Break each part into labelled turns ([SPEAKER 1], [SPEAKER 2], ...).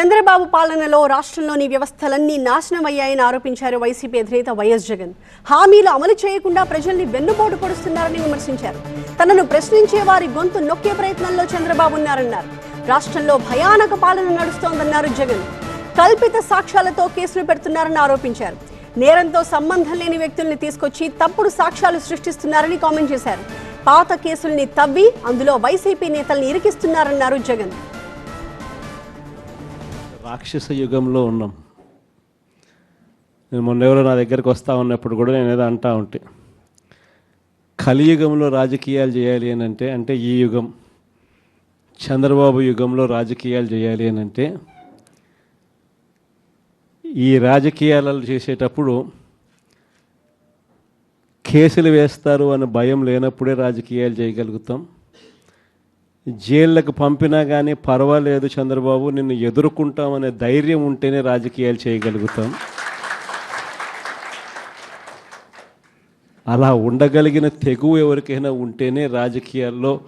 [SPEAKER 1] చంద్రబాబు పాలనలో రాష్ట్రంలోని వ్యవస్థలన్నీ నాశనమయ్యాయని ఆరోపించారు వైసీపీ అధినేత వైఎస్ జగన్. హామీలు అమలు చేయకుండా ప్రజల్ని వెన్నుపోటు పొడుస్తున్నారని విమర్శించారు. తనను ప్రశ్నించే వారి గొంతు నొక్కే ప్రయత్నంలో చంద్రబాబు ఉన్నారన్నారు. రాష్ట్రంలో భయానక పాలన నడుస్తోందన్నారు జగన్. కల్పిత సాక్ష్యాలతో కేసులు పెడుతున్నారని ఆరోపించారు. నేరంతో సంబంధం లేని వ్యక్తుల్ని తీసుకొచ్చి తప్పుడు సాక్ష్యాలు సృష్టిస్తున్నారని కామెంట్ చేశారు. పాత కేసుల్ని తవ్వి అందులో వైసీపీ నేతల్ని ఇరికిస్తున్నారన్నారు జగన్.
[SPEAKER 2] రాక్షస యుగంలో ఉన్నాం. నేను మొన్న ఎవరో నా దగ్గరకు వస్తూ ఉన్నప్పుడు కూడా నేను ఏదో అంటా ఉంటే కలియుగంలో రాజకీయాలు చేయాలి అని అంటే అంటే ఈ యుగం చంద్రబాబు యుగంలో రాజకీయాలు చేయాలి అని అంటే ఈ రాజకీయాలు చేసేటప్పుడు కేసులు వేస్తారు అనే భయం లేనప్పుడే రాజకీయాలు చేయగలుగుతాం. జైళ్ళకు పంపినా కానీ పర్వాలేదు చంద్రబాబు నిన్ను ఎదుర్కొంటామనే ధైర్యం ఉంటేనే రాజకీయాలు చేయగలుగుతాం. అలా ఉండగలిగిన తెగువ ఎవరికైనా ఉంటేనే రాజకీయాల్లో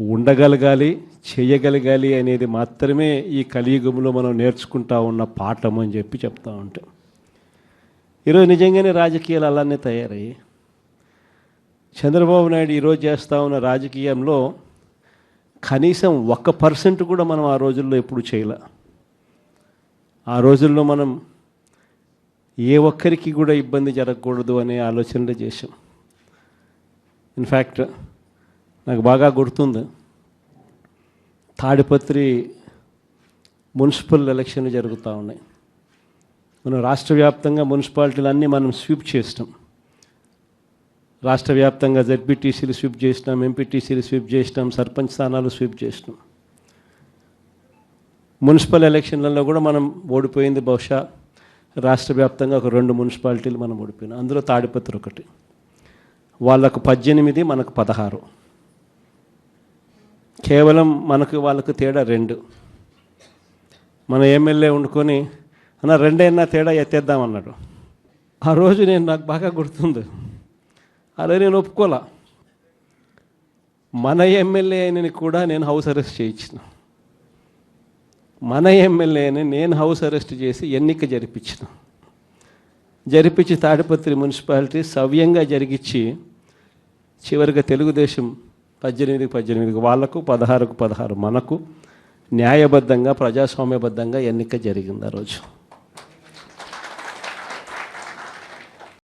[SPEAKER 2] ఉండగలగాలి చేయగలగాలి అనేది మాత్రమే ఈ కలియుగంలో మనం నేర్చుకుంటా ఉన్న పాఠం అని చెప్పి చెప్తా ఉంటాం. ఈరోజు నిజంగానే రాజకీయాలు అలానే తయారయ్యాయి. చంద్రబాబు నాయుడు ఈరోజు చేస్తూ ఉన్న రాజకీయంలో కనీసం ఒక్క పర్సెంట్ కూడా మనం ఆ రోజుల్లో ఎప్పుడు చేయలే. ఆ రోజుల్లో మనం ఏ ఒక్కరికి కూడా ఇబ్బంది జరగకూడదు అనే ఆలోచనలు చేశాం. ఇన్ఫ్యాక్ట్ నాకు బాగా గుర్తుంది. తాడిపత్రి మున్సిపల్ ఎలక్షన్లు జరుగుతూ ఉన్నాయి. మనం రాష్ట్ర వ్యాప్తంగా మున్సిపాలిటీలన్నీ మనం స్వీప్ చేస్తాం రాష్ట్ర వ్యాప్తంగా జడ్పీటీసీలు స్వీప్ చేసినాం ఎంపీటీసీలు స్వీప్ చేసినాం సర్పంచ్ స్థానాలు స్వీప్ చేసినాం. మున్సిపల్ ఎలక్షన్లలో కూడా మనం ఓడిపోయింది బహుశా రాష్ట్ర వ్యాప్తంగా ఒక రెండు మున్సిపాలిటీలు మనం ఓడిపోయినాం. అందులో తాడిపత్రి ఒకటి. వాళ్ళకు పద్దెనిమిది మనకు పదహారు. కేవలం మనకు వాళ్ళకు తేడా రెండు. మన ఎమ్మెల్యే వండుకొని అన్న రెండైనా తేడా ఎత్తేద్దామన్నాడు ఆ రోజు నేను నాకు బాగా గుర్తుంది. అలా నేను ఒప్పుకోలా. మన ఎమ్మెల్యే అయినని కూడా నేను హౌస్ అరెస్ట్ చేయించిన. మన ఎమ్మెల్యేని నేను హౌస్ అరెస్ట్ చేసి ఎన్నిక జరిపించిన. జరిపించి తాడిపత్రి మున్సిపాలిటీ సవ్యంగా జరిగించి చివరిగా తెలుగుదేశం పద్దెనిమిదికి పద్దెనిమిదికి వాళ్ళకు పదహారుకు పదహారు మనకు న్యాయబద్ధంగా ప్రజాస్వామ్యబద్ధంగా ఎన్నిక జరిగింది ఆ రోజు.